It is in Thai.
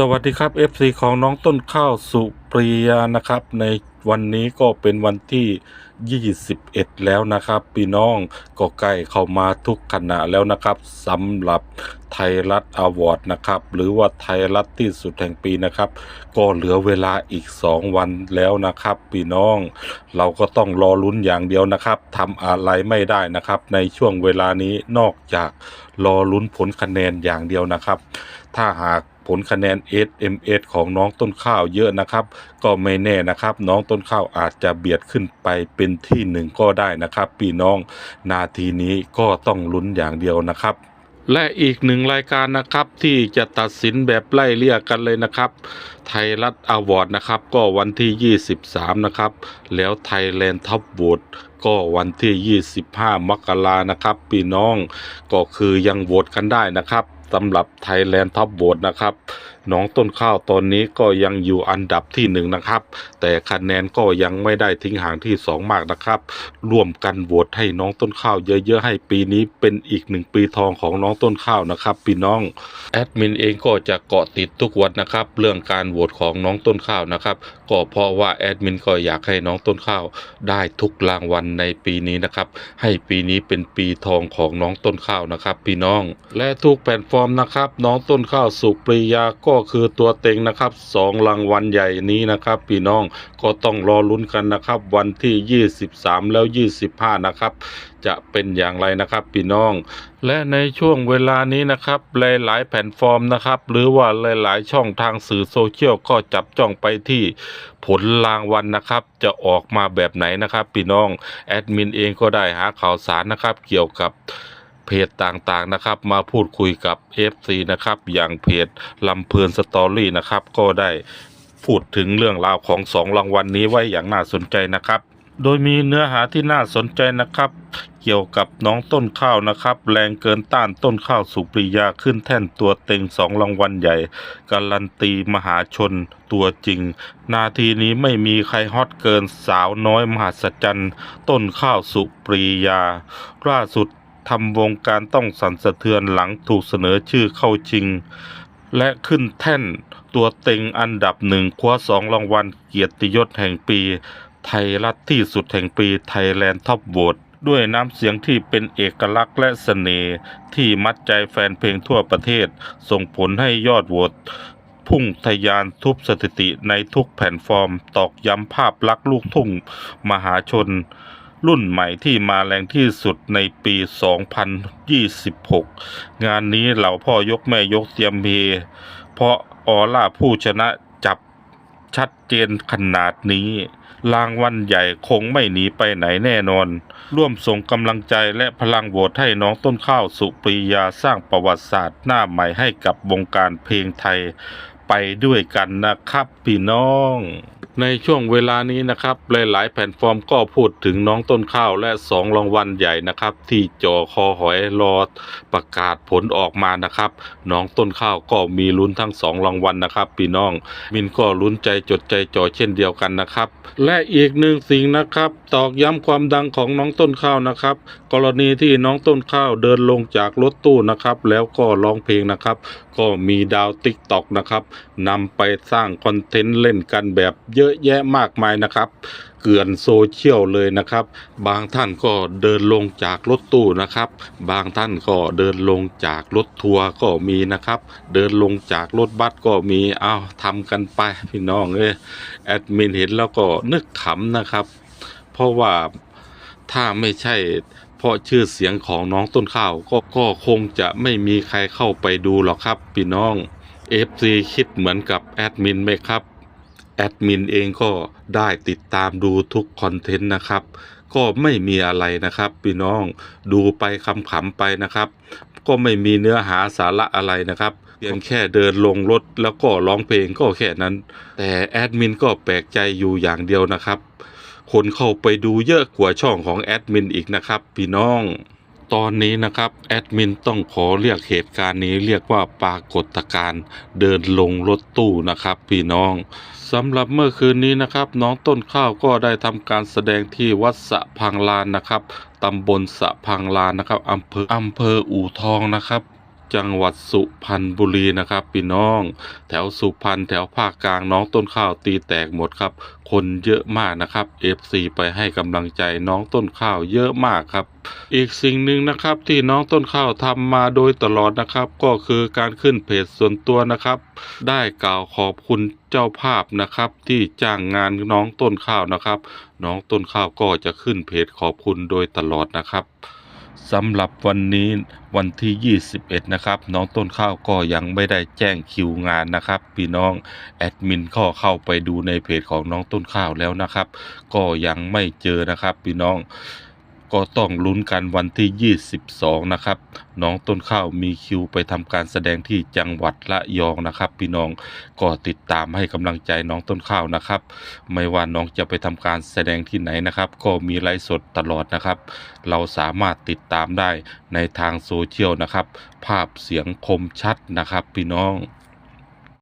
สวัสดีครับ FC ของน้องต้นข้าวสุปรียานะครับ ในวันนี้ก็เป็นวันที่ 21 แล้วนะครับพี่น้องก็ใกล้เข้ามาทุกขณะแล้วนะครับสำหรับไทยรัฐอวอร์ดนะครับ หรือว่าไทยรัฐที่สุดแห่งปีนะครับ ก็เหลือเวลาอีก 2 วันแล้วนะครับพี่น้อง เราก็ต้องรอลุ้นอย่างเดียวนะครับทำอะไรไม่ได้นะครับ ในช่วงเวลานี้นอกจากรอลุ้นผลคะแนนอย่างเดียวนะครับ ถ้าหาก ผลคะแนน SMS ของน้องต้นข้าวเยอะนะครับ ก็ไม่แน่นะครับ น้องต้นข้าวอาจจะเบียดขึ้นไปเป็นที่หนึ่งก็ได้นะครับพี่น้องนาทีนี้ก็ต้องลุ้นอย่างเดียวนะครับและอีกหนึ่งรายการนะครับที่จะตัดสินแบบไล่เลี่ยกันเลยนะครับ ไทยรัฐอวอร์ดนะครับ ก็วันที่ 23 นะครับ แล้วไทยแลนด์ท็อปโหวตก็วันที่ 25 มกรานะครับ พี่น้องก็คือยังโหวตกันได้นะครับ สำหรับไทยแลนด์ท็อปโหวตนะครับน้องต้นข้าวตอนนี้ก็ยังอยู่อันดับที่หนึ่งนะครับ แต่คะแนนก็ยังไม่ได้ทิ้งห่างที่สองมากนะครับ ร่วมกันโหวตให้น้องต้นข้าวเยอะๆให้ปีนี้เป็นอีกหนึ่งปีทองของน้องต้นข้าวนะครับพี่น้องแอดมินเองก็จะเกาะติดทุกวันนะครับ เรื่องการโหวตของน้องต้นข้าวนะครับก็เพราะว่าแอดมินก็อยากให้น้องต้นข้าวได้ทุกรางวัลในปีนี้นะครับ ให้ปีนี้เป็นปีทองของน้องต้นข้าวนะครับ พี่น้อง และทุกแพลตฟอร์มนะครับ น้องต้นข้าวสุปรียาก็คือตัวเต็งนะครับสองรางวัลใหญ่นี้นะครับ พี่น้องก็ต้องรอลุ้นกันนะครับ วันที่ 23 แล้ว 25 นะครับ จะเป็นอย่างไรนะครับ พี่น้อง และในช่วงเวลานี้นะครับ หลายๆแพลตฟอร์มนะครับ หรือว่าหลายๆ ช่องทางสื่อโซเชียลก็จับจ้องไปที่ผลรางวัลนะครับ จะออกมาแบบไหนนะครับ พี่น้องแอดมินเองก็ได้หาข่าวสารนะครับ เกี่ยวกับ เพจต่างๆนะครับ มาพูดคุยกับ FC นะครับอย่างเพจลำเพลินสตอรี่นะครับก็ได้พูดถึงเรื่องราวของสองรางวัลนี้ไว้อย่างน่าสนใจนะครับ โดยมีเนื้อหาที่น่าสนใจนะครับ เกี่ยวกับน้องต้นข้าวนะครับ แรงเกินต้านต้นข้าวสุปริยาขึ้นแท่นตัวเต็งสองรางวัลใหญ่ การันตีมหาชนตัวจริง นาทีนี้ไม่มีใครฮอตเกินสาวน้อยมหัศจรรย์ ต้นข้าวสุปรียาล่าสุด ทำวงการต้องสั่นสะเทือนหลังถูกเสนอชื่อเข้าชิง และขึ้นแท่นตัวเต็งอันดับหนึ่งคว้าสองรางวัลเกียรติยศแห่งปี ไทยรัฐที่สุดแห่งปีไทยแลนด์ท็อปโหวตด้วยน้ำเสียงที่เป็นเอกลักษณ์และเสน่ห์ที่มัดใจแฟนเพลงทั่วประเทศ ส่งผลให้ยอดโหวตพุ่งทะยานทุบสถิติในทุกแผ่นฟอร์ม ตอกย้ำภาพลักษณ์ลูกทุ่งมหาชน รุ่นใหม่ที่มาแรงที่สุดในปี 2026 งานนี้เหล่าพ่อยกแม่ยกเตรียมเฮเพราะออร่าผู้ชนะจับชัดเจนขนาดนี้ รางวัลใหญ่คงไม่หนีไปไหนแน่นอน ร่วมส่งกำลังใจและพลังโหวตให้น้องต้นข้าวสุปรียาสร้างประวัติศาสตร์หน้าใหม่ให้กับวงการเพลงไทยไปด้วยกันนะครับพี่น้อง ในช่วงเวลานี้นะครับหลายๆแพลตฟอร์มก็พูดถึงน้องต้นข้าวและสองรางวัลใหญ่นะครับ ที่จอคอหอยรอประกาศผลออกมานะครับ น้องต้นข้าวก็มีลุ้นทั้งสองรางวัลนะครับพี่น้อง มินก็ลุ้นใจจดใจจ่อเช่นเดียวกันนะครับ และอีกหนึ่งสิ่งนะครับ ตอกย้ำความดังของน้องต้นข้าวนะครับ กรณีที่น้องต้นข้าวเดินลงจากรถตู้นะครับ แล้วก็ร้องเพลงนะครับ ก็มีดาวติ๊กตอกนะครับนำไปสร้างคอนเทนต์เล่นกันแบบเยอะอะแยะมากมายนะครับเกลื่อนโซเชียลเลยนะครับ บางท่านก็เดินลงจากรถตู้นะครับ บางท่านก็เดินลงจากรถทัวร์ก็มีนะครับ เดินลงจากรถบัสก็มีเอาทำกันไปพี่น้องเอ้แอดมินเห็นแล้วก็นึกขำนะครับ เพราะว่าถ้าไม่ใช่เพราะชื่อเสียงของน้องต้นข้าวก็ก็คงจะไม่มีใครเข้าไปดูหรอกครับพี่น้อง FC คิดเหมือนกับแอดมินไหมครับ แอดมินเองก็ได้ติดตามดูทุกคอนเทนต์นะครับ ก็ไม่มีอะไรนะครับพี่น้องดูไปคำๆไปนะครับ ก็ไม่มีเนื้อหาสาระอะไรนะครับเพียงแค่เดินลงรถแล้วก็ร้องเพลงก็แค่นั้น แต่แอดมินก็แปลกใจอยู่อย่างเดียวนะครับ คนเข้าไปดูเยอะกว่าช่องของแอดมินอีกนะครับ พี่น้อง ตอนนี้นะครับแอดมินต้องขอเรียกเหตุการณ์นี้เรียกว่าปรากฏการณ์เดินลงรถตู้นะครับพี่น้องสำหรับเมื่อคืนนี้นะครับ น้องต้นข้าวก็ได้ทำการแสดงที่วัดสะพังลานนะครับตำบลสะพังลานนะครับอำเภออำเภออู่ทองนะครับ จังหวัดสุพรรณบุรีนะครับพี่น้อง แถวสุพรรณแถวภาคกลางน้องต้นข้าวตีแตกหมดครับ คนเยอะมากนะครับ FC ไปให้กำลังใจน้องต้นข้าวเยอะมากครับ อีกสิ่งหนึ่งนะครับที่น้องต้นข้าวทำมาโดยตลอดนะครับ ก็คือการขึ้นเพจส่วนตัวนะครับ ได้กล่าวขอบคุณเจ้าภาพนะครับ ที่จ้างงานน้องต้นข้าวนะครับ น้องต้นข้าวก็จะขึ้นเพจขอบคุณโดยตลอดนะครับ สำหรับวันนี้วันที่ 21 นะครับ น้องต้นข้าวก็ยังไม่ได้แจ้งคิวงานนะครับ พี่น้องแอดมินก็เข้าไปดูในเพจของน้องต้นข้าวแล้วนะครับ ก็ยังไม่เจอนะครับ พี่น้อง ก็ต้องลุ้นกันวันที่ 22 นะครับ น้องต้นข้าวมีคิวไปทำการแสดงที่จังหวัดระยองนะครับ พี่น้องก็ติดตามให้กำลังใจน้องต้นข้าวนะครับ ไม่ว่าน้องจะไปทำการแสดงที่ไหนนะครับ ก็มีไลฟ์สดตลอดนะครับ เราสามารถติดตามได้ในทางโซเชียลนะครับ ภาพเสียงคมชัดนะครับ พี่น้อง